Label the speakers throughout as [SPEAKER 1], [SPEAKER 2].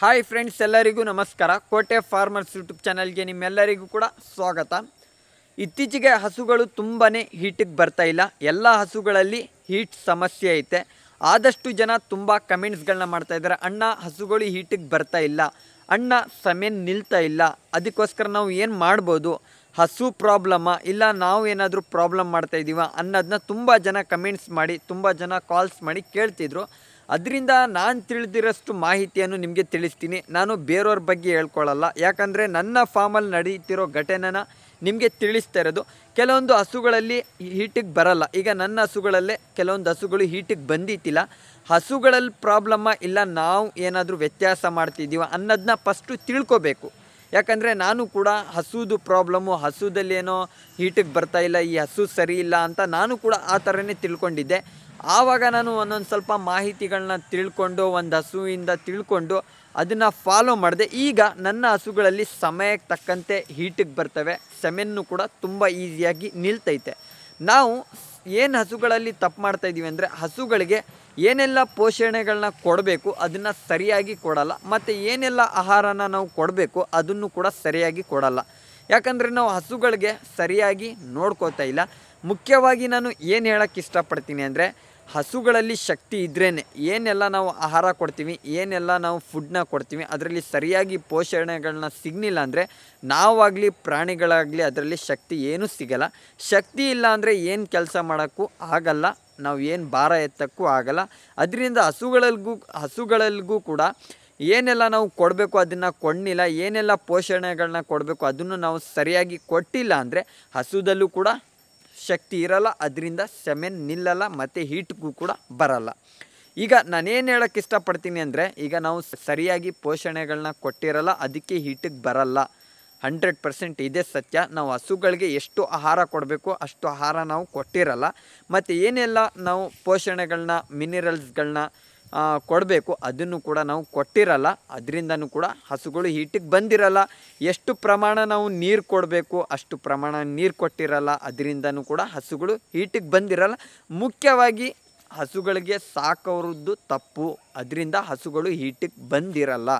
[SPEAKER 1] Hi friends, ಎಲ್ಲರಿಗೂ ನಮಸ್ಕಾರ. ಕೋಟೆ ಫಾರ್ಮರ್ಸ್ ಯೂಟ್ಯೂಬ್ ಚಾನಲ್ಗೆ ನಿಮ್ಮೆಲ್ಲರಿಗೂ ಕೂಡ ಸ್ವಾಗತ. ಇತ್ತೀಚೆಗೆ ಹಸುಗಳು ತುಂಬಾ ಹೀಟಿಗೆ ಬರ್ತಾ ಇಲ್ಲ. ಎಲ್ಲ ಹಸುಗಳಲ್ಲಿ ಹೀಟ್ ಸಮಸ್ಯೆ ಐತೆ. ಆದಷ್ಟು ಜನ ತುಂಬ ಕಮೆಂಟ್ಸ್ಗಳನ್ನ ಮಾಡ್ತಾ ಇದ್ದಾರೆ. ಅಣ್ಣ, ಹಸುಗಳು ಹೀಟಿಗೆ ಬರ್ತಾ ಇಲ್ಲ. ಅಣ್ಣ, ಸಮಯ ನಿಲ್ತಾ ಇಲ್ಲ. ಅದಕ್ಕೋಸ್ಕರ ನಾವು ಏನು ಮಾಡ್ಬೋದು? ಹಸು ಪ್ರಾಬ್ಲಮ್ಮ ಇಲ್ಲ, ನಾವು ಏನಾದರೂ ಪ್ರಾಬ್ಲಮ್ ಮಾಡ್ತಾಯಿದ್ದೀವ ಅನ್ನೋದನ್ನ ತುಂಬ ಜನ ಕಮೆಂಟ್ಸ್ ಮಾಡಿ, ತುಂಬ ಜನ ಕಾಲ್ಸ್ ಮಾಡಿ ಕೇಳ್ತಿದ್ರು. ಅದರಿಂದ ನಾನು ತಿಳಿದಿರೋಷ್ಟು ಮಾಹಿತಿಯನ್ನು ನಿಮಗೆ ತಿಳಿಸ್ತೀನಿ. ನಾನು ಬೇರೆಯವ್ರ ಬಗ್ಗೆ ಹೇಳ್ಕೊಳ್ಳಲ್ಲ ಯಾಕಂದರೆ ನನ್ನ ಫಾರ್ಮಲ್ಲಿ ನಡೀತಿರೋ ಘಟನೆನ ನಿಮಗೆ ತಿಳಿಸ್ತಾ ಇರೋದು. ಕೆಲವೊಂದು ಹಸುಗಳಲ್ಲಿ ಹೀಟಿಗೆ ಬರಲ್ಲ. ಈಗ ನನ್ನ ಹಸುಗಳಲ್ಲೇ ಕೆಲವೊಂದು ಹಸುಗಳು ಹೀಟಿಗೆ ಬಂದಿತ್ತಿಲ್ಲ ಹಸುಗಳಲ್ಲಿ ಪ್ರಾಬ್ಲಮ್ಮ ಇಲ್ಲ, ನಾವು ಏನಾದರೂ ವ್ಯತ್ಯಾಸ ಮಾಡ್ತಿದ್ದೀವ ಅನ್ನೋದನ್ನ ಫಸ್ಟು ತಿಳ್ಕೊಬೇಕು. ಯಾಕಂದರೆ ನಾನು ಕೂಡ ಹಸುದು ಪ್ರಾಬ್ಲಮ್ಮು ಹಸುದಲ್ಲೇನೋ ಹೀಟಿಗೆ ಇಲ್ಲ, ಈ ಹಸು ಸರಿ ಇಲ್ಲ ಅಂತ ನಾನು ಕೂಡ ಆ ಥರನೇ ತಿಳ್ಕೊಂಡಿದ್ದೆ. ಆವಾಗ ನಾನು ಒಂದೊಂದು ಸ್ವಲ್ಪ ಮಾಹಿತಿಗಳನ್ನ ತಿಳ್ಕೊಂಡು, ಒಂದು ಹಸುವಿಂದ ತಿಳ್ಕೊಂಡು ಅದನ್ನು ಫಾಲೋ ಮಾಡಿದೆ. ಈಗ ನನ್ನ ಹಸುಗಳಲ್ಲಿ ಸಮಯಕ್ಕೆ ತಕ್ಕಂತೆ ಹೀಟಿಗೆ ಬರ್ತವೆ. ಸೆಮೆನ್ನು ಕೂಡ ತುಂಬ ಈಸಿಯಾಗಿ ನಿಲ್ತೈತೆ. ನಾವು ಏನು ಹಸುಗಳಲ್ಲಿ ತಪ್ಪು ಮಾಡ್ತಾ ಇದ್ದೀವಿ ಅಂದರೆ ಹಸುಗಳಿಗೆ ಏನೆಲ್ಲ ಪೋಷಣೆಗಳನ್ನ ಕೊಡಬೇಕು ಅದನ್ನು ಸರಿಯಾಗಿ ಕೊಡಲ್ಲ. ಮತ್ತು ಏನೆಲ್ಲ ಆಹಾರನ ನಾವು ಕೊಡಬೇಕು ಅದನ್ನು ಕೂಡ ಸರಿಯಾಗಿ ಕೊಡಲ್ಲ. ಯಾಕಂದರೆ ನಾವು ಹಸುಗಳಿಗೆ ಸರಿಯಾಗಿ ನೋಡ್ಕೋತಾ ಇಲ್ಲ. ಮುಖ್ಯವಾಗಿ ನಾನು ಏನು ಹೇಳೋಕ್ಕೆ ಇಷ್ಟಪಡ್ತೀನಿ ಅಂದರೆ ಹಸುಗಳಲ್ಲಿ ಶಕ್ತಿ ಇದ್ರೇ ಏನೆಲ್ಲ ನಾವು ಆಹಾರ ಕೊಡ್ತೀವಿ, ಏನೆಲ್ಲ ನಾವು ಫುಡ್ನ ಕೊಡ್ತೀವಿ, ಅದರಲ್ಲಿ ಸರಿಯಾಗಿ ಪೋಷಣೆಗಳನ್ನ ಸಿಗಲಿಲ್ಲ ಅಂದರೆ ನಾವಾಗಲಿ ಪ್ರಾಣಿಗಳಾಗಲಿ ಅದರಲ್ಲಿ ಶಕ್ತಿ ಏನೂ ಸಿಗಲ್ಲ. ಶಕ್ತಿ ಇಲ್ಲ ಅಂದರೆ ಏನು ಕೆಲಸ ಮಾಡೋಕ್ಕೂ ಆಗಲ್ಲ, ನಾವು ಏನು ಭಾರ ಎತ್ತಕ್ಕೂ ಆಗಲ್ಲ. ಅದರಿಂದ ಹಸುಗಳಲ್ಗೂ ಹಸುಗಳಲ್ಗೂ ಕೂಡ ಏನೆಲ್ಲ ನಾವು ಕೊಡಬೇಕು ಅದನ್ನು ಕೊಡಲಿಲ್ಲ, ಏನೆಲ್ಲ ಪೋಷಣೆಗಳನ್ನ ಕೊಡಬೇಕು ಅದನ್ನು ನಾವು ಸರಿಯಾಗಿ ಕೊಟ್ಟಿಲ್ಲ ಅಂದರೆ ಹಸುದಲ್ಲೂ ಕೂಡ ಶಕ್ತಿ ಇರಲ್ಲ, ಅದರಿಂದ ಸೆಮೆನ್ ನಿಲ್ಲಲ್ಲ, ಮತ್ತು ಹೀಟ್ಗೂ ಕೂಡ ಬರಲ್ಲ. ಈಗ ನಾನೇನು ಹೇಳೋಕ್ಕೆ ಇಷ್ಟಪಡ್ತೀನಿ ಅಂದರೆ, ಈಗ ನಾವು ಸರಿಯಾಗಿ ಪೋಷಣೆಗಳನ್ನ ಕೊಟ್ಟಿರಲ್ಲ, ಅದಕ್ಕೆ ಹೀಟಿಗೆ ಬರಲ್ಲ. ಹಂಡ್ರೆಡ್ ಪರ್ಸೆಂಟ್ ಇದೇ ಸತ್ಯ. ನಾವು ಹಸುಗಳಿಗೆ ಎಷ್ಟು ಆಹಾರ ಕೊಡಬೇಕು ಅಷ್ಟು ಆಹಾರ ನಾವು ಕೊಟ್ಟಿರಲ್ಲ. ಮತ್ತು ಏನೆಲ್ಲ ನಾವು ಪೋಷಣೆಗಳನ್ನ ಮಿನಿರಲ್ಸ್ಗಳನ್ನ ಕೊಡಬೇಕು. ಅದನ್ನು ಕೂಡ ನಾವು ಕೊಟ್ಟಿರಲ್ಲ. ಅದರಿಂದನೂ ಕೂಡ ಹಸುಗಳು ಹೀಟಿಗೆ ಬಂದಿರಲ್ಲ. ಎಷ್ಟು ಪ್ರಮಾಣ ನಾವು ನೀರು ಕೊಡಬೇಕು, ಅಷ್ಟು ಪ್ರಮಾಣ ನೀರು ಕೊಟ್ಟಿರಲ್ಲ. ಅದರಿಂದನೂ ಕೂಡ ಹಸುಗಳು ಹೀಟಿಗೆ ಬಂದಿರಲ್ಲ. ಮುಖ್ಯವಾಗಿ ಹಸುಗಳಿಗೆ ಸಾಕೋರದ್ದು ತಪ್ಪು. ಅದರಿಂದ ಹಸುಗಳು ಹೀಟಿಗೆ ಬಂದಿರಲ್ಲ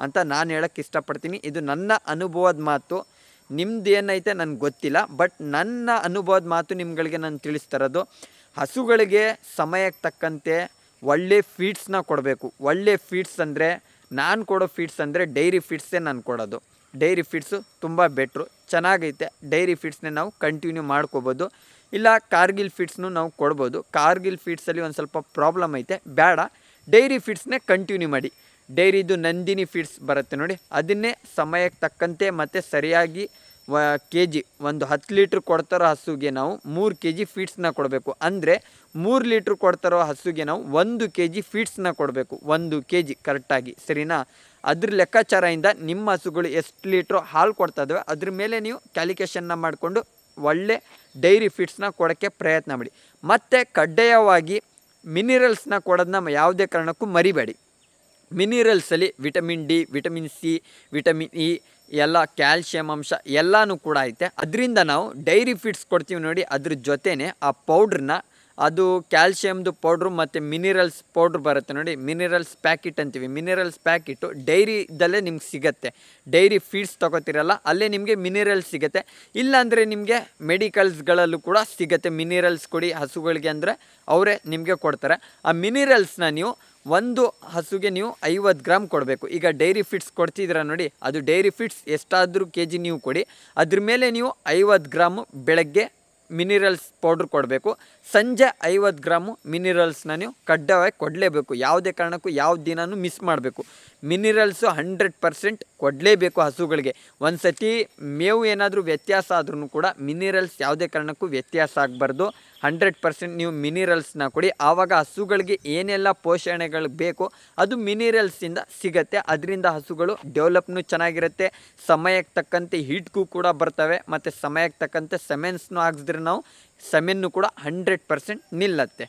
[SPEAKER 1] ಅಂತ ನಾನು ಹೇಳೋಕ್ಕೆ ಇಷ್ಟಪಡ್ತೀನಿ. ಇದು ನನ್ನ ಅನುಭವದ ಮಾತು. ನಿಮ್ದು ಏನೈತೆ ನನಗೆ ಗೊತ್ತಿಲ್ಲ. ಬಟ್ ನನ್ನ ಅನುಭವದ ಮಾತು ನಿಮ್ಗಳಿಗೆ ನಾನು ತಿಳಿಸ್ತಿರೋದು ಹಸುಗಳಿಗೆ ಸಮಯಕ್ಕೆ ತಕ್ಕಂತೆ ಒಳ್ಳೆ ಫೀಡ್ಸ್ನ ಕೊಡಬೇಕು. ಒಳ್ಳೆ ಫೀಡ್ಸ್ ಅಂದರೆ ನಾನು ಕೊಡೋ ಫೀಡ್ಸ್ ಅಂದರೆ ಡೈರಿ ಫೀಡ್ಸೇ ನಾನು ಕೊಡೋದು. ಡೈರಿ ಫೀಡ್ಸು ತುಂಬ ಬೆಟ್ರು ಚೆನ್ನಾಗೈತೆ. ಡೈರಿ ಫೀಡ್ಸ್ನೇ ನಾವು ಕಂಟಿನ್ಯೂ ಮಾಡ್ಕೋಬೋದು. ಇಲ್ಲ ಕಾರ್ಗಿಲ್ ಫೀಡ್ಸ್ನು ನಾವು ಕೊಡ್ಬೋದು. ಕಾರ್ಗಿಲ್ ಫೀಡ್ಸಲ್ಲಿ ಒಂದು ಸ್ವಲ್ಪ ಪ್ರಾಬ್ಲಮ್ ಐತೆ. ಬೇಡ ಡೈರಿ ಫೀಡ್ಸ್ನೇ ಕಂಟಿನ್ಯೂ ಮಾಡಿ. ಡೈರಿದು ನಂದಿನಿ ಫೀಡ್ಸ್ ಬರುತ್ತೆ ನೋಡಿ. ಅದನ್ನೇ ಸಮಯಕ್ಕೆ ತಕ್ಕಂತೆ ಮತ್ತು ಸರಿಯಾಗಿ ವ ಕೆ ಜಿ ಒಂದು ಹತ್ತು ಲೀಟ್ರ್ ಕೊಡ್ತಾರೋ ಹಸುಗೆ ನಾವು ಮೂರು ಕೆ ಜಿ ಫೀಡ್ಸ್ನ ಕೊಡಬೇಕು. ಅಂದರೆ ಮೂರು ಲೀಟ್ರ್ ಕೊಡ್ತಾರೋ ಹಸುಗೆ ನಾವು ಒಂದು ಕೆ ಜಿ ಫೀಡ್ಸ್ನ ಕೊಡಬೇಕು. ಒಂದು ಕೆ ಜಿ ಕರೆಕ್ಟಾಗಿ ಸರಿನಾ? ಅದ್ರ ಲೆಕ್ಕಾಚಾರದಿಂದ ನಿಮ್ಮ ಹಸುಗಳು ಎಷ್ಟು ಲೀಟ್ರು ಹಾಲು ಕೊಡ್ತಾ ಅದ್ರ ಮೇಲೆ ನೀವು ಕ್ಯಾಲಿಕೇಷನ್ನ ಮಾಡಿಕೊಂಡು ಒಳ್ಳೆ ಡೈರಿ ಫೀಡ್ಸ್ನ ಕೊಡೋಕ್ಕೆ ಪ್ರಯತ್ನ ಮಾಡಿ. ಮತ್ತು ಕಡ್ಡಾಯವಾಗಿ ಮಿನಿರಲ್ಸ್ನ ಕೊಡೋದನ್ನ ಯಾವುದೇ ಕಾರಣಕ್ಕೂ ಮರಿಬೇಡಿ. ಮಿನಿರಲ್ಸಲ್ಲಿ vitamin D vitamin C vitamin E ಎಲ್ಲ ಕ್ಯಾಲ್ಶಿಯಂ ಅಂಶ ಎಲ್ಲನೂ ಕೂಡ ಐತೆ. ಅದರಿಂದ ನಾವು ಡೈರಿ ಫೀಡ್ಸ್ ಕೊಡ್ತೀವಿ ನೋಡಿ, ಅದ್ರ ಜೊತೆನೇ ಆ ಪೌಡ್ರನ್ನ ಅದು ಕ್ಯಾಲ್ಶಿಯಮ್ದು ಪೌಡ್ರು ಮತ್ತು ಮಿನಿರಲ್ಸ್ ಪೌಡ್ರ್ ಬರುತ್ತೆ ನೋಡಿ. ಮಿನಿರಲ್ಸ್ ಪ್ಯಾಕೆಟ್ ಅಂತೀವಿ. ಮಿನಿರಲ್ಸ್ ಪ್ಯಾಕೆಟು ಡೈರಿದಲ್ಲೇ ನಿಮ್ಗೆ ಸಿಗುತ್ತೆ. ಡೈರಿ ಫೀಡ್ಸ್ ತೊಗೋತಿರಲ್ಲ, ಅಲ್ಲೇ ನಿಮಗೆ ಮಿನಿರಲ್ಸ್ ಸಿಗುತ್ತೆ. ಇಲ್ಲಾಂದರೆ ನಿಮಗೆ ಮೆಡಿಕಲ್ಸ್ಗಳಲ್ಲೂ ಕೂಡ ಸಿಗುತ್ತೆ. ಮಿನಿರಲ್ಸ್ ಕೊಡಿ ಹಸುಗಳಿಗೆ ಅಂದರೆ ಅವರೇ ನಿಮಗೆ ಕೊಡ್ತಾರೆ. ಆ ಮಿನಿರಲ್ಸ್ನ ನೀವು ಒಂದು ಹಸುಗೆ ನೀವು ಐವತ್ತು ಗ್ರಾಮ್ ಕೊಡಬೇಕು. ಈಗ ಡೈರಿ ಫಿಟ್ಸ್ ಕೊಡ್ತಿದ್ದೀರ ನೋಡಿ, ಅದು ಡೈರಿ ಫಿಟ್ಸ್ ಎಷ್ಟಾದರೂ ಕೆ ಜಿ ನೀವು ಕೊಡಿ. ಅದ್ರ ಮೇಲೆ ನೀವು ಐವತ್ತು ಗ್ರಾಮು ಬೆಳಗ್ಗೆ ಮಿನಿರಲ್ಸ್ ಪೌಡ್ರ್ ಕೊಡಬೇಕು. ಸಂಜೆ ಐವತ್ತು ಗ್ರಾಮು ಮಿನಿರಲ್ಸ್ನ ನೀವು ಕಡ್ಡಾಯವಾಗಿ ಕೊಡಲೇಬೇಕು. ಯಾವುದೇ ಕಾರಣಕ್ಕೂ ಯಾವ ದಿನವೂ ಮಿಸ್ ಮಾಡಬೇಕು. ಮಿನಿರಲ್ಸು ಹಂಡ್ರೆಡ್ ಪರ್ಸೆಂಟ್ ಕೊಡಲೇಬೇಕು ಹಸುಗಳಿಗೆ. ಒಂದು ಸತಿ ಮೇವು ಏನಾದರೂ ವ್ಯತ್ಯಾಸ ಆದ್ರೂ ಕೂಡ ಮಿನಿರಲ್ಸ್ ಯಾವುದೇ ಕಾರಣಕ್ಕೂ ವ್ಯತ್ಯಾಸ ಆಗಬಾರ್ದು. ಹಂಡ್ರೆಡ್ ಪರ್ಸೆಂಟ್ ನೀವು ಮಿನಿರಲ್ಸ್ನ ಕೊಡಿ. ಆವಾಗ ಹಸುಗಳಿಗೆ ಏನೆಲ್ಲ ಪೋಷಣೆಗಳು ಬೇಕು ಅದು ಮಿನಿರಲ್ಸಿಂದ ಸಿಗತ್ತೆ. ಅದರಿಂದ ಹಸುಗಳು ಡೆವಲಪ್ನು ಚೆನ್ನಾಗಿರುತ್ತೆ. ಸಮಯಕ್ಕೆ ತಕ್ಕಂತೆ ಹೀಟ್ಗೂ ಕೂಡ ಬರ್ತವೆ. ಮತ್ತು ಸಮಯಕ್ಕೆ ತಕ್ಕಂತೆ ಸೆಮೆನ್ಸ್ನು ಹಾಕ್ಸಿದ್ರೆ ನಾವು ಸೆಮೆನ್ನು ಕೂಡ ಹಂಡ್ರೆಡ್ ಪರ್ಸೆಂಟ್ ನಿಲ್ಲತ್ತೆ.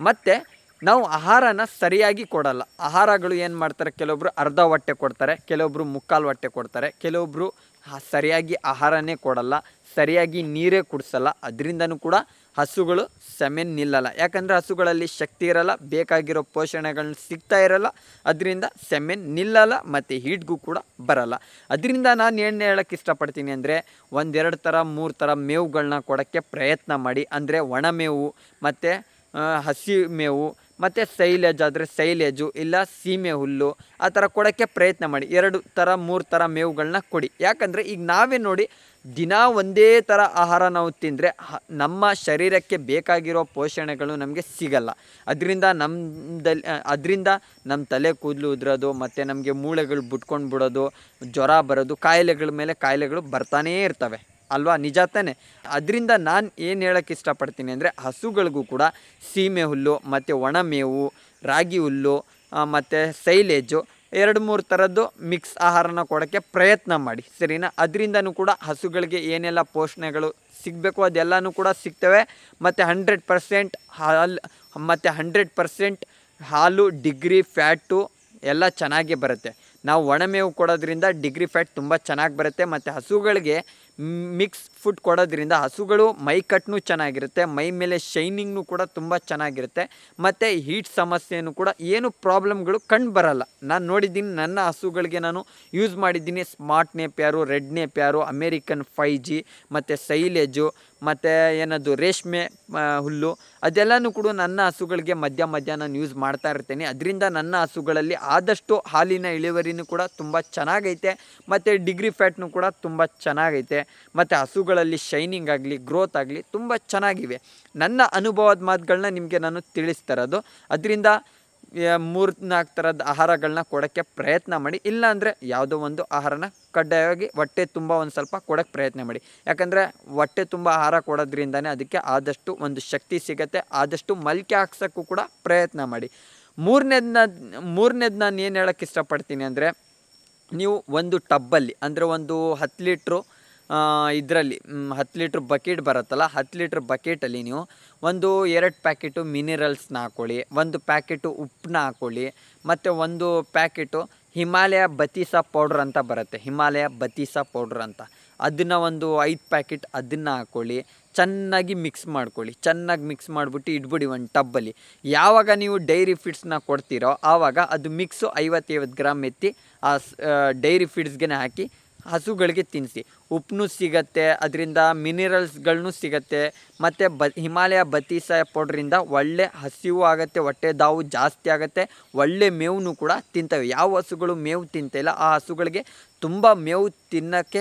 [SPEAKER 1] ಮತ್ತು ನಾವು ಆಹಾರನ ಸರಿಯಾಗಿ ಕೊಡಲ್ಲ. ಆಹಾರಗಳು ಏನು ಮಾಡ್ತಾರೆ? ಕೆಲವೊಬ್ಬರು ಅರ್ಧ ಹೊಟ್ಟೆ ಕೊಡ್ತಾರೆ ಕೆಲವೊಬ್ಬರು ಮುಕ್ಕಾಲು ಹೊಟ್ಟೆ ಕೊಡ್ತಾರೆ ಕೆಲವೊಬ್ಬರು ಸರಿಯಾಗಿ ಆಹಾರನೇ ಕೊಡಲ್ಲ, ಸರಿಯಾಗಿ ನೀರೇ ಕುಡಿಸಲ್ಲ. ಅದರಿಂದನೂ ಕೂಡ ಹಸುಗಳು ಸಮೇನ್ ನಿಲ್ಲಲ್ಲ. ಯಾಕಂದರೆ ಹಸುಗಳಲ್ಲಿ ಶಕ್ತಿ ಇರಲ್ಲ, ಬೇಕಾಗಿರೋ ಪೋಷಣೆಗಳನ್ನ ಸಿಗ್ತಾ ಇರಲ್ಲ, ಅದರಿಂದ ಸೆಮೆನ್ ನಿಲ್ಲಲ್ಲ ಮತ್ತು ಹೀಟ್ಗೂ ಕೂಡ ಬರಲ್ಲ. ಅದರಿಂದ ನಾನು ಏನು ಹೇಳೋಕ್ಕೆ ಇಷ್ಟಪಡ್ತೀನಿ ಅಂದರೆ, ಒಂದೆರಡು ಥರ ಮೂರು ಥರ ಮೇವುಗಳನ್ನ ಕೊಡೋಕ್ಕೆ ಪ್ರಯತ್ನ ಮಾಡಿ. ಅಂದರೆ ಒಣ ಮೇವು, ಮತ್ತು ಹಸಿ ಮೇವು ಮತ್ತು ಸೈಲೇಜ್ ಆದರೆ ಸೈಲೇಜು, ಇಲ್ಲ ಸೀಮೆ ಹುಲ್ಲು, ಆ ಥರ ಕೊಡೋಕ್ಕೆ ಪ್ರಯತ್ನ ಮಾಡಿ. ಎರಡು ಥರ, ಮೂರು ಥರ ಮೇವುಗಳನ್ನ ಕೊಡಿ. ಯಾಕಂದರೆ ಈಗ ನಾವೇ ನೋಡಿ ದಿನ ಒಂದೇ ಥರ ಆಹಾರ ನಾವು ತಿಂದರೆ ನಮ್ಮ ಶರೀರಕ್ಕೆ ಬೇಕಾಗಿರೋ ಪೋಷಣೆಗಳು ನಮಗೆ ಸಿಗಲ್ಲ. ಅದರಿಂದ ನಮ್ಮದಲ್ಲಿ ಅದರಿಂದ ನಮ್ಮ ತಲೆ ಕೂದಲು ಉದುರೋದು, ಮತ್ತು ನಮಗೆ ಮೂಳೆಗಳು ಬಿಟ್ಕೊಂಡು ಬಿಡೋದು ಜ್ವರ ಬರೋದು, ಕಾಯಿಲೆಗಳ ಮೇಲೆ ಕಾಯಿಲೆಗಳು ಬರ್ತಾನೇ ಇರ್ತವೆ. ಅಲ್ವಾ? ನಿಜ ತಾನೆ. ಅದರಿಂದ ನಾನು ಏನು ಹೇಳೋಕ್ಕೆ ಇಷ್ಟಪಡ್ತೀನಿ ಅಂದರೆ ಹಸುಗಳಿಗೂ ಕೂಡ ಸೀಮೆ ಹುಲ್ಲು, ಮತ್ತು ಒಣ ಮೇವು, ರಾಗಿ ಹುಲ್ಲು ಮತ್ತು ಸೈಲೇಜು ಎರಡು ಮೂರು ಥರದ್ದು ಮಿಕ್ಸ್ ಆಹಾರನ ಕೊಡೋಕ್ಕೆ ಪ್ರಯತ್ನ ಮಾಡಿ. ಸರಿನಾ? ಅದರಿಂದನೂ ಕೂಡ ಹಸುಗಳಿಗೆ ಏನೆಲ್ಲ ಪೋಷಣೆಗಳು ಸಿಗಬೇಕು ಅದೆಲ್ಲನೂ ಕೂಡ ಸಿಗ್ತವೆ. ಮತ್ತು ಹಂಡ್ರೆಡ್ ಪರ್ಸೆಂಟ್ ಹಾಲು, ಮತ್ತು ಹಂಡ್ರೆಡ್ ಪರ್ಸೆಂಟ್ ಹಾಲು ಡಿಗ್ರಿ ಫ್ಯಾಟು ಎಲ್ಲ ಚೆನ್ನಾಗೇ ಬರುತ್ತೆ. ನಾವು ಒಣಮೇವು ಕೊಡೋದ್ರಿಂದ ಡಿಗ್ರಿ ಫ್ಯಾಟ್ ತುಂಬ ಚೆನ್ನಾಗಿ ಬರುತ್ತೆ. ಮತ್ತು ಹಸುಗಳಿಗೆ ಮಿಕ್ಸ್ ಫುಡ್ ಕೊಡೋದ್ರಿಂದ ಹಸುಗಳು ಮೈ ಕಟ್ನು ಚೆನ್ನಾಗಿರುತ್ತೆ, ಮೈ ಮೇಲೆ ಶೈನಿಂಗ್ನು ಕೂಡ ತುಂಬ ಚೆನ್ನಾಗಿರುತ್ತೆ, ಮತ್ತು ಹೀಟ್ ಸಮಸ್ಯೆಯೂ ಕೂಡ ಏನು ಪ್ರಾಬ್ಲಮ್ಗಳು ಕಂಡು ಬರಲ್ಲ. ನಾನು ನೋಡಿದ್ದೀನಿ, ನನ್ನ ಹಸುಗಳಿಗೆ ನಾನು ಯೂಸ್ ಮಾಡಿದ್ದೀನಿ smart napier, red napier, American five ಜಿ ಮತ್ತು ಸೈಲೇಜು, ಮತ್ತು ಏನದು ರೇಷ್ಮೆ ಹುಲ್ಲು, ಅದೆಲ್ಲನೂ ಕೂಡ ನನ್ನ ಹಸುಗಳಿಗೆ ಮಧ್ಯ ಮಧ್ಯ ನಾನು ಯೂಸ್ ಮಾಡ್ತಾ ಇರ್ತೇನೆ. ಅದರಿಂದ ನನ್ನ ಹಸುಗಳಲ್ಲಿ ಆದಷ್ಟು ಹಾಲಿನ ಇಳುವರಿನೂ ಕೂಡ ತುಂಬ ಚೆನ್ನಾಗೈತೆ, ಮತ್ತು ಡಿಗ್ರಿ ಫ್ಯಾಟ್ನು ಕೂಡ ತುಂಬ ಚೆನ್ನಾಗೈತೆ. ಮತ್ತು ಹಸುಗಳಲ್ಲಿ ಶೈನಿಂಗ್ ಆಗಲಿ ಗ್ರೋತ್ ಆಗಲಿ ತುಂಬ ಚೆನ್ನಾಗಿವೆ. ನನ್ನ ಅನುಭವದ ಮಾತುಗಳನ್ನ ನಿಮಗೆ ನಾನು ತಿಳಿಸ್ತಾ ಇರೋದು. ಅದರಿಂದ ಮೂರು ನಾಲ್ಕು ಥರದ ಆಹಾರಗಳನ್ನ ಕೊಡೋಕ್ಕೆ ಪ್ರಯತ್ನ ಮಾಡಿ. ಇಲ್ಲಾಂದರೆ ಯಾವುದೋ ಒಂದು ಆಹಾರನ ಕಡ್ಡಾಯವಾಗಿ ಹೊಟ್ಟೆ ತುಂಬ ಒಂದು ಸ್ವಲ್ಪ ಕೊಡೋಕ್ಕೆ ಪ್ರಯತ್ನ ಮಾಡಿ. ಯಾಕಂದರೆ ಹೊಟ್ಟೆ ತುಂಬ ಆಹಾರ ಕೊಡೋದ್ರಿಂದನೇ ಅದಕ್ಕೆ ಆದಷ್ಟು ಒಂದು ಶಕ್ತಿ ಸಿಗುತ್ತೆ, ಆದಷ್ಟು ಮಲ್ಕೆ ಹಾಕ್ಸೋಕ್ಕೂ ಕೂಡ ಪ್ರಯತ್ನ ಮಾಡಿ. ಮೂರನೇದನ್ನ ಮೂರನೇದು ನಾನು ಏನು ಹೇಳೋಕ್ಕೆ ಇಷ್ಟಪಡ್ತೀನಿ ಅಂದರೆ, ನೀವು ಒಂದು ಟಬ್ಬಲ್ಲಿ, ಅಂದರೆ ಒಂದು ಹತ್ತು ಲೀಟ್ರು ಇದರಲ್ಲಿ ಹತ್ತು ಲೀಟ್ರ್ ಬಕೆಟ್ ಬರುತ್ತಲ್ಲ, ಹತ್ತು ಲೀಟ್ರ್ ಬಕೆಟಲ್ಲಿ ನೀವು ಒಂದು ಎರಡು ಪ್ಯಾಕೆಟು ಮಿನಿರಲ್ಸ್ನ ಹಾಕ್ಕೊಳ್ಳಿ ಒಂದು ಪ್ಯಾಕೆಟು ಉಪ್ಪನ್ನ ಹಾಕ್ಕೊಳ್ಳಿ ಮತ್ತು ಒಂದು ಪ್ಯಾಕೆಟು ಹಿಮಾಲಯ ಬತೀಸಾ ಪೌಡ್ರ್ ಅಂತ ಬರುತ್ತೆ, ಹಿಮಾಲಯ ಬತೀಸಾ ಪೌಡ್ರ್ ಅಂತ. ಅದನ್ನು ಒಂದು ಐದು ಪ್ಯಾಕೆಟ್ ಅದನ್ನು ಹಾಕ್ಕೊಳ್ಳಿ ಚೆನ್ನಾಗಿ ಮಿಕ್ಸ್ ಮಾಡ್ಕೊಳ್ಳಿ, ಚೆನ್ನಾಗಿ ಮಿಕ್ಸ್ ಮಾಡಿಬಿಟ್ಟು ಇಟ್ಬಿಡಿ ಒಂದು ಟಬ್ಬಲ್ಲಿ. ಯಾವಾಗ ನೀವು ಡೈರಿ ಫಿಡ್ಸ್ನ ಕೊಡ್ತೀರೋ ಆವಾಗ ಅದು ಮಿಕ್ಸು ಐವತ್ತೈವತ್ತು ಗ್ರಾಮ್ ಎತ್ತಿ ಆ ಡೈರಿ ಫಿಡ್ಸ್ಗೆ ಹಾಕಿ ಹಸುಗಳಿಗೆ ತಿನ್ನಿಸಿ. ಉಪ್ಪು ಸಿಗತ್ತೆ, ಅದರಿಂದ ಮಿನಿರಲ್ಸ್ಗಳನ್ನೂ ಸಿಗತ್ತೆ, ಮತ್ತು ಬ, ಹಿಮಾಲಯ ಬತೀಸ ಪೌಡ್ರಿಂದ ಒಳ್ಳೆ ಹಸಿವು ಆಗುತ್ತೆ, ಹೊಟ್ಟೆ ದಾವು ಜಾಸ್ತಿ ಆಗುತ್ತೆ, ಒಳ್ಳೆ ಮೇವು ಕೂಡ ತಿಂತವೆ. ಯಾವ ಹಸುಗಳು ಮೇವು ತಿಂತಾಯಿಲ್ಲ ಆ ಹಸುಗಳಿಗೆ ತುಂಬ ಮೇವು ತಿನ್ನೋಕ್ಕೆ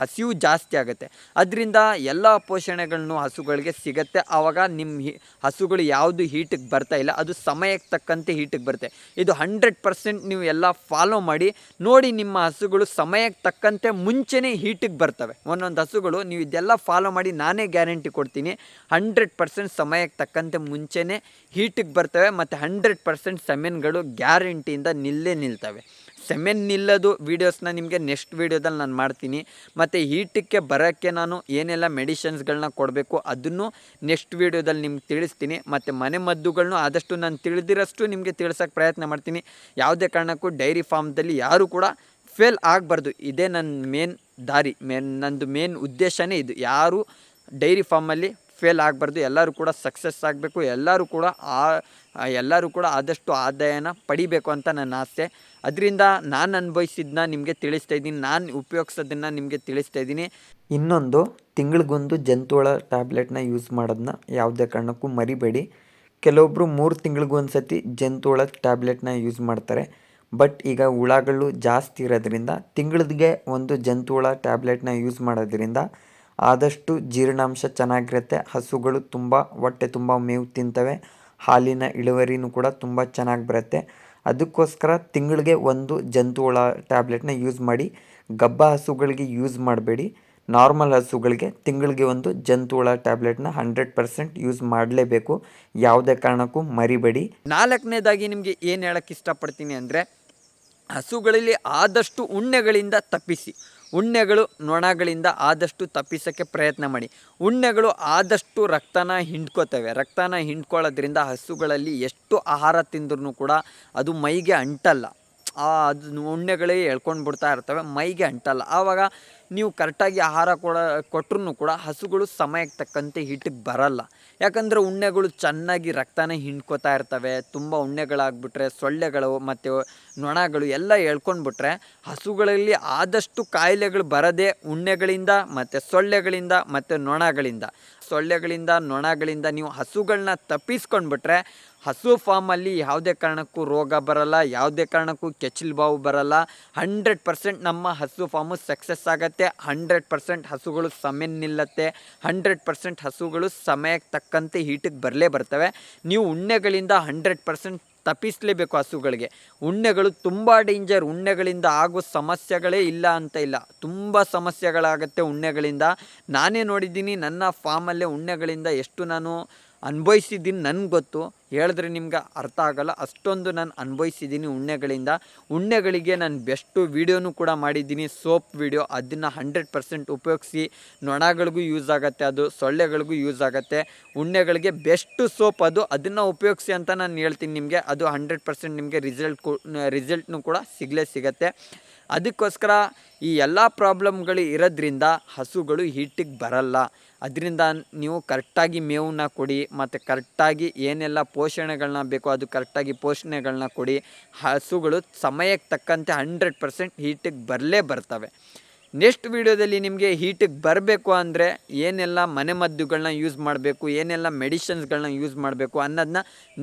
[SPEAKER 1] ಹಸಿವು ಜಾಸ್ತಿ ಆಗುತ್ತೆ. ಅದರಿಂದ ಎಲ್ಲ ಪೋಷಣೆಗಳನ್ನು ಹಸುಗಳಿಗೆ ಸಿಗುತ್ತೆ. ಆವಾಗ ನಿಮ್ಮ ಹಿ, ಹಸುಗಳು ಯಾವುದು ಹೀಟಿಗೆ ಬರ್ತಾ ಇಲ್ಲ. ಅದು ಸಮಯಕ್ಕೆ ತಕ್ಕಂತೆ ಹೀಟಿಗೆ ಬರುತ್ತೆ. ಇದು ಹಂಡ್ರೆಡ್ ಪರ್ಸೆಂಟ್ ನೀವು ಎಲ್ಲ ಫಾಲೋ ಮಾಡಿ, ನೋಡಿ ನಿಮ್ಮ ಹಸುಗಳು ಸಮಯಕ್ಕೆ ತಕ್ಕಂತೆ ಮುಂಚೆನೇ ಹೀಟಿಗೆ ಬರ್ತವೆ. ಒಂದೊಂದು ಹಸುಗಳು ನೀವು ಇದೆಲ್ಲ ಫಾಲೋ ಮಾಡಿ ನಾನೇ ಗ್ಯಾರಂಟಿ ಕೊಡ್ತೀನಿ. ಹಂಡ್ರೆಡ್ ಪರ್ಸೆಂಟ್ ಸಮಯಕ್ಕೆ ತಕ್ಕಂತೆ ಮುಂಚೆನೇ ಹೀಟಿಗೆ ಬರ್ತವೆ. ಮತ್ತು ಹಂಡ್ರೆಡ್ ಪರ್ಸೆಂಟ್ ಸೆಮೆನ್ಗಳು ಗ್ಯಾರಂಟಿಯಿಂದ ನಿಲ್ಲೇ ನಿಲ್ತವೆ. ಸೆಮೆನ್ ನಿಲ್ಲೋದು ವೀಡಿಯೋಸ್ನ ನಿಮಗೆ ನೆಕ್ಸ್ಟ್ ವೀಡಿಯೋದಲ್ಲಿ ನಾನು ಮಾಡ್ತೀನಿ. ಮತ್ತು ಹೀಟಕ್ಕೆ ಬರೋಕ್ಕೆ ನಾನು ಏನೆಲ್ಲ ಮೆಡಿಷನ್ಸ್ಗಳನ್ನ ಕೊಡಬೇಕು ಅದನ್ನು ನೆಕ್ಸ್ಟ್ ವೀಡಿಯೋದಲ್ಲಿ ನಿಮ್ಗೆ ತಿಳಿಸ್ತೀನಿ. ಮತ್ತು ಮನೆ ಮದ್ದುಗಳನ್ನು ಆದಷ್ಟು ನಾನು ತಿಳಿದಿರಷ್ಟು ನಿಮಗೆ ತಿಳಿಸೋಕ್ಕೆ ಪ್ರಯತ್ನ ಮಾಡ್ತೀನಿ. ಯಾವುದೇ ಕಾರಣಕ್ಕೂ ಡೈರಿ ಫಾರ್ಮ್ದಲ್ಲಿ ಯಾರೂ ಕೂಡ ಫೇಲ್ ಆಗಬಾರ್ದು. ಇದೇ ನನ್ನ ಮೇನ್ ದಾರಿ. ಮೇನ್ ನಂದು ಮೇನ್ ಉದ್ದೇಶವೇ ಇದು. ಯಾರು ಡೈರಿ ಫಾರ್ಮಲ್ಲಿ ಫೇಲ್ ಆಗಬಾರ್ದು. ಎಲ್ಲರೂ ಕೂಡ ಸಕ್ಸಸ್ ಆಗಬೇಕು. ಎಲ್ಲರೂ ಕೂಡ ಆ ಎಲ್ಲರೂ ಕೂಡ ಆದಷ್ಟು ಆದಾಯನ ಪಡಿಬೇಕು ಅಂತ ನನ್ನ ಆಸೆ. ಅದರಿಂದ ನಾನು ಅನುಭವಿಸಿದ್ನ ನಿಮಗೆ ತಿಳಿಸ್ತಾ ಇದ್ದೀನಿ. ನಾನು ಉಪಯೋಗಿಸೋದನ್ನು ನಿಮಗೆ ತಿಳಿಸ್ತಾ ಇದ್ದೀನಿ.
[SPEAKER 2] ಇನ್ನೊಂದು, ತಿಂಗಳಿಗೊಂದು ಜಂತುಳ ಟ್ಯಾಬ್ಲೆಟ್ನ ಯೂಸ್ ಮಾಡೋದನ್ನ ಯಾವುದೇ ಕಾರಣಕ್ಕೂ ಮರಿಬೇಡಿ. ಕೆಲವೊಬ್ಬರು ಮೂರು ತಿಂಗಳಿಗೊಂದು ಸತಿ ಜಂತುಳ ಟ್ಯಾಬ್ಲೆಟ್ನ ಯೂಸ್ ಮಾಡ್ತಾರೆ. ಬಟ್ ಈಗ ಹುಳಗಳು ಜಾಸ್ತಿ ಇರೋದ್ರಿಂದ, ತಿಂಗಳಿಗೆ ಒಂದು ಜಂತುಳ ಟ್ಯಾಬ್ಲೆಟ್ನ ಯೂಸ್ ಮಾಡೋದ್ರಿಂದ ಆದಷ್ಟು ಜೀರ್ಣಾಂಶ ಚೆನ್ನಾಗಿರುತ್ತೆ. ಹಸುಗಳು ತುಂಬ, ಹೊಟ್ಟೆ ತುಂಬ ಮೇವು ತಿಂತವೆ. ಹಾಲಿನ ಇಳುವರಿನೂ ಕೂಡ ತುಂಬ ಚೆನ್ನಾಗಿ ಬರುತ್ತೆ. ಅದಕ್ಕೋಸ್ಕರ ತಿಂಗಳಿಗೆ ಒಂದು ಜಂತುಹುಳ ಟ್ಯಾಬ್ಲೆಟ್ನ ಯೂಸ್ ಮಾಡಿ, ಗಬ್ಬ ಹಸುಗಳಿಗೆ ಯೂಸ್ ಮಾಡಬೇಡಿ. ನಾರ್ಮಲ್ ಹಸುಗಳಿಗೆ ತಿಂಗಳಿಗೆ ಒಂದು ಜಂತುಹುಳ ಟ್ಯಾಬ್ಲೆಟ್ನ ಹಂಡ್ರೆಡ್ ಪರ್ಸೆಂಟ್ ಯೂಸ್ ಮಾಡಲೇಬೇಕು. ಯಾವುದೇ ಕಾರಣಕ್ಕೂ ಮರಿಬೇಡಿ.
[SPEAKER 1] ನಾಲ್ಕನೇದಾಗಿ ನಿಮಗೆ ಏನು ಹೇಳಕ್ಕೆ ಇಷ್ಟಪಡ್ತೀನಿ ಅಂದರೆ, ಹಸುಗಳಲ್ಲಿ ಆದಷ್ಟು ಉಣ್ಣೆಗಳಿಂದ ತಪ್ಪಿಸಿ. ಉಣ್ಣೆಗಳು ನೊಣಗಳಿಂದ ಆದಷ್ಟು ತಪ್ಪಿಸೋಕ್ಕೆ ಪ್ರಯತ್ನ ಮಾಡಿ. ಉಣ್ಣೆಗಳು ಆದಷ್ಟು ರಕ್ತನ ಹಿಂಡ್ಕೋತವೆ. ರಕ್ತನ ಹಿಂಡ್ಕೊಳ್ಳೋದ್ರಿಂದ ಹಸುಗಳಲ್ಲಿ ಎಷ್ಟು ಆಹಾರ ತಿಂದ್ರೂ ಕೂಡ ಅದು ಮೈಗೆ ಅಂಟಲ್ಲ. ಅದು ಉಣ್ಣೆಗಳೇ ಎಳ್ಕೊಂಡು ಬಿಡ್ತಾ ಇರ್ತವೆ, ಮೈಗೆ ಅಂಟಲ್ಲ. ಆವಾಗ ನೀವು ಕರೆಕ್ಟಾಗಿ ಆಹಾರ ಕೊಡ ಕೊಟ್ಟರು ಕೂಡ ಹಸುಗಳು ಸಮಯಕ್ಕೆ ತಕ್ಕಂತೆ ಹಿಟ್ಟಿಗೆ ಬರಲ್ಲ. ಯಾಕಂದರೆ ಉಣ್ಣೆಗಳು ಚೆನ್ನಾಗಿ ರಕ್ತನ ಹಿಂಡ್ಕೋತಾ ಇರ್ತವೆ. ತುಂಬ ಉಣ್ಣೆಗಳಾಗ್ಬಿಟ್ರೆ, ಸೊಳ್ಳೆಗಳು ಮತ್ತು ನೊಣಗಳು ಎಲ್ಲ ಎಳ್ಕೊಂಡ್ಬಿಟ್ರೆ ಹಸುಗಳಲ್ಲಿ ಆದಷ್ಟು ಕಾಯಿಲೆಗಳು ಬರದೆ ಉಣ್ಣೆಗಳಿಂದ ಮತ್ತು ಸೊಳ್ಳೆಗಳಿಂದ ಮತ್ತು ನೊಣಗಳಿಂದ. ಸೊಳ್ಳೆಗಳಿಂದ, ನೊಣಗಳಿಂದ ನೀವು ಹಸುಗಳನ್ನ ತಪ್ಪಿಸ್ಕೊಂಡ್ಬಿಟ್ರೆ ಹಸು ಫಾರ್ಮಲ್ಲಿ ಯಾವುದೇ ಕಾರಣಕ್ಕೂ ರೋಗ ಬರಲ್ಲ, ಯಾವುದೇ ಕಾರಣಕ್ಕೂ ಕೆಚ್ಚಲು ಬಾವು ಬರಲ್ಲ. ಹಂಡ್ರೆಡ್ ಪರ್ಸೆಂಟ್ ನಮ್ಮ ಹಸು ಫಾರ್ಮು ಸಕ್ಸಸ್ ಆಗುತ್ತೆ. ಹಂಡ್ರೆಡ್ ಪರ್ಸೆಂಟ್ ಹಸುಗಳು ಸಮಯ ನಿಲ್ಲತ್ತೆ. ಹಂಡ್ರೆಡ್ ಪರ್ಸೆಂಟ್ ಹಸುಗಳು ಸಮಯಕ್ಕೆ ತಕ್ಕಂತೆ ಹೀಟಿಗೆ ಬರಲೇ ಬರ್ತವೆ. ನೀವು ಉಣ್ಣೆಗಳಿಂದ ಹಂಡ್ರೆಡ್ ಪರ್ಸೆಂಟ್ ತಪ್ಪಿಸಲೇಬೇಕು ಹಸುಗಳಿಗೆ. ಉಣ್ಣೆಗಳು ತುಂಬ ಡೇಂಜರ್ ಉಣ್ಣೆಗಳಿಂದ ಆಗೋ ಸಮಸ್ಯೆಗಳೇ ಇಲ್ಲ ಅಂತ ಇಲ್ಲ. ತುಂಬ ಸಮಸ್ಯೆಗಳಾಗುತ್ತೆ ಉಣ್ಣೆಗಳಿಂದ. ನಾನೇ ನೋಡಿದ್ದೀನಿ ನನ್ನ ಫಾರ್ಮಲ್ಲೇ ಉಣ್ಣೆಗಳಿಂದ ಎಷ್ಟು ನಾನು ಅನುಭವಿಸಿದ್ದೀನಿ ನನಗೆ ಗೊತ್ತು. ಹೇಳಿದ್ರೆ ನಿಮ್ಗೆ ಅರ್ಥ ಆಗೋಲ್ಲ. ಅಷ್ಟೊಂದು ನಾನು ಅನುಭವಿಸಿದ್ದೀನಿ ಉಣ್ಣೆಗಳಿಂದ. ಉಣ್ಣೆಗಳಿಗೆ ನಾನು ಬೆಸ್ಟು ವೀಡಿಯೋನು ಕೂಡ ಮಾಡಿದ್ದೀನಿ. Soap video. ಅದನ್ನು ಹಂಡ್ರೆಡ್ ಪರ್ಸೆಂಟ್ ಉಪಯೋಗಿಸಿ. ನೊಣಗಳಿಗೂ ಯೂಸ್ ಆಗುತ್ತೆ ಅದು. ಸೊಳ್ಳೆಗಳಿಗೂ ಯೂಸ್ ಆಗುತ್ತೆ. ಉಣ್ಣೆಗಳಿಗೆ ಬೆಸ್ಟು ಸೋಪ್ ಅದು. ಅದನ್ನು ಉಪಯೋಗಿಸಿ ಅಂತ ನಾನು ಹೇಳ್ತೀನಿ ನಿಮಗೆ. ಅದು ಹಂಡ್ರೆಡ್ ಪರ್ಸೆಂಟ್ ನಿಮಗೆ ರಿಸಲ್ಟ್ ರಿಸಲ್ಟ್ನು ಕೂಡ ಸಿಗಲೇ ಸಿಗತ್ತೆ. ಅದಕ್ಕೋಸ್ಕರ ಈ ಎಲ್ಲ ಪ್ರಾಬ್ಲಮ್ಗಳು ಇರೋದ್ರಿಂದ ಹಸುಗಳು ಹೀಟಿಗೆ ಬರಲ್ಲ. ಅದರಿಂದ ನೀವು ಕರೆಕ್ಟಾಗಿ ಮೇವನ್ನ ಕೊಡಿ, ಮತ್ತು ಕರೆಕ್ಟಾಗಿ ಏನೆಲ್ಲ ಪೋಷಣೆಗಳನ್ನ ಬೇಕೋ ಅದು ಕರೆಕ್ಟಾಗಿ ಪೋಷಣೆಗಳನ್ನ ಕೊಡಿ. ಹಸುಗಳು ಸಮಯಕ್ಕೆ ತಕ್ಕಂತೆ ಹಂಡ್ರೆಡ್ ಪರ್ಸೆಂಟ್ ಹೀಟಿಗೆ ಬರಲೇ ಬರ್ತವೆ. ನೆಕ್ಸ್ಟ್ ವೀಡಿಯೋದಲ್ಲಿ ನಿಮಗೆ ಹೀಟಿಗೆ ಬರಬೇಕು ಅಂದರೆ ಏನೆಲ್ಲ ಮನೆಮದ್ದುಗಳನ್ನ ಯೂಸ್ ಮಾಡಬೇಕು, ಏನೆಲ್ಲ ಮೆಡಿಷನ್ಸ್ಗಳನ್ನ ಯೂಸ್ ಮಾಡಬೇಕು ಅನ್ನೋದನ್ನ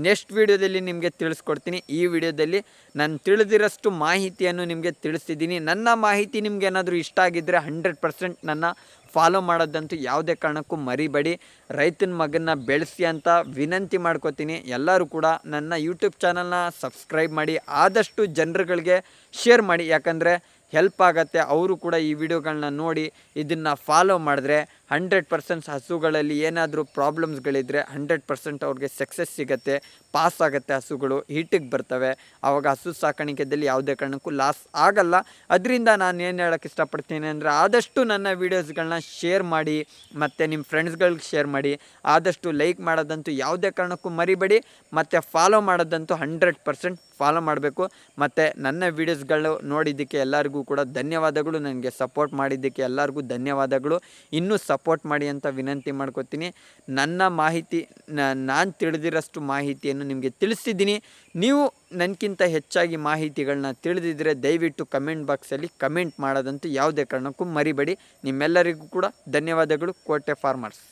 [SPEAKER 1] ನೆಕ್ಸ್ಟ್ ವೀಡಿಯೋದಲ್ಲಿ ನಿಮಗೆ ತಿಳಿಸ್ಕೊಡ್ತೀನಿ. ಈ ವಿಡಿಯೋದಲ್ಲಿ ನಾನು ತಿಳಿದಿರೋಷ್ಟು ಮಾಹಿತಿಯನ್ನು ನಿಮಗೆ ತಿಳಿಸ್ತಿದ್ದೀನಿ. ನನ್ನ ಮಾಹಿತಿ ನಿಮ್ಗೆ ಏನಾದರೂ ಇಷ್ಟ ಆಗಿದ್ದರೆ ಹಂಡ್ರೆಡ್ ಪರ್ಸೆಂಟ್ ನನ್ನ ಫಾಲೋ ಮಾಡೋದಂತೂ ಯಾವುದೇ ಕಾರಣಕ್ಕೂ ಮರಿಬೇಡಿ. ರೈತನ ಮಗನ್ನ ಬೆಳೆಸಿ ಅಂತ ವಿನಂತಿ ಮಾಡ್ಕೋತೀನಿ. ಎಲ್ಲರೂ ಕೂಡ ನನ್ನ ಯೂಟ್ಯೂಬ್ ಚಾನಲ್ನ ಸಬ್ಸ್ಕ್ರೈಬ್ ಮಾಡಿ. ಆದಷ್ಟು ಜನರುಗಳಿಗೆ ಶೇರ್ ಮಾಡಿ. ಯಾಕಂದರೆ ಹೆಲ್ಪ್ ಆಗುತ್ತೆ. ಅವರು ಕೂಡ ಈ ವಿಡಿಯೋಗಳನ್ನ ನೋಡಿ ಇದನ್ನು ಫಾಲೋ ಮಾಡಿದ್ರೆ ಹಂಡ್ರೆಡ್ ಪರ್ಸೆಂಟ್ಸ್ ಹಸುಗಳಲ್ಲಿ ಏನಾದರೂ ಪ್ರಾಬ್ಲಮ್ಸ್ಗಳಿದ್ದರೆ ಹಂಡ್ರೆಡ್ ಪರ್ಸೆಂಟ್ ಅವ್ರಿಗೆ ಸಕ್ಸಸ್ ಸಿಗುತ್ತೆ ಪಾಸ್ ಆಗುತ್ತೆ ಹಸುಗಳು ಹೀಟಿಗೆ ಬರ್ತವೆ. ಆವಾಗ ಹಸು ಸಾಕಾಣಿಕೆದಲ್ಲಿ ಯಾವುದೇ ಕಾರಣಕ್ಕೂ ಲಾಸ್ ಆಗಲ್ಲ. ಅದರಿಂದ ನಾನು ಏನು ಹೇಳೋಕ್ಕೆ ಇಷ್ಟಪಡ್ತೀನಿ ಅಂದರೆ ಆದಷ್ಟು ನನ್ನ ವೀಡಿಯೋಸ್ಗಳನ್ನ ಶೇರ್ ಮಾಡಿ, ಮತ್ತು ನಿಮ್ಮ ಫ್ರೆಂಡ್ಸ್ಗಳಿಗೆ ಶೇರ್ ಮಾಡಿ. ಆದಷ್ಟು ಲೈಕ್ ಮಾಡೋದಂತೂ ಯಾವುದೇ ಕಾರಣಕ್ಕೂ ಮರಿಬೇಡಿ. ಮತ್ತು ಫಾಲೋ ಮಾಡೋದಂತೂ ಹಂಡ್ರೆಡ್ ಪರ್ಸೆಂಟ್ ಫಾಲೋ ಮಾಡಬೇಕು. ಮತ್ತು ನನ್ನ ವೀಡಿಯೋಸ್ಗಳು ನೋಡಿದ್ದಕ್ಕೆ ಎಲ್ಲರಿಗೂ ಕೂಡ ಧನ್ಯವಾದಗಳು. ನನಗೆ ಸಪೋರ್ಟ್ ಮಾಡಿದ್ದಕ್ಕೆ ಎಲ್ಲರಿಗೂ ಧನ್ಯವಾದಗಳು. ಇನ್ನೂ ಸಪೋರ್ಟ್ ಮಾಡಿ ಅಂತ ವಿನಂತಿ ಮಾಡ್ಕೋತೀನಿ. ನನ್ನ ಮಾಹಿತಿ ನಾನು ತಿಳಿದಿರೋಷ್ಟು ಮಾಹಿತಿಯನ್ನು ನಿಮಗೆ ತಿಳಿಸಿದ್ದೀನಿ. ನೀವು ನನಗಿಂತ ಹೆಚ್ಚಾಗಿ ಮಾಹಿತಿಗಳನ್ನ ತಿಳಿದಿದ್ದರೆ ದಯವಿಟ್ಟು ಕಮೆಂಟ್ ಬಾಕ್ಸಲ್ಲಿ ಕಮೆಂಟ್ ಮಾಡೋದಂತೂ ಯಾವುದೇ ಕಾರಣಕ್ಕೂ ಮರಿಬೇಡಿ. ನಿಮ್ಮೆಲ್ಲರಿಗೂ ಕೂಡ ಧನ್ಯವಾದಗಳು. ಕೋಟೆ ಫಾರ್ಮರ್ಸ್.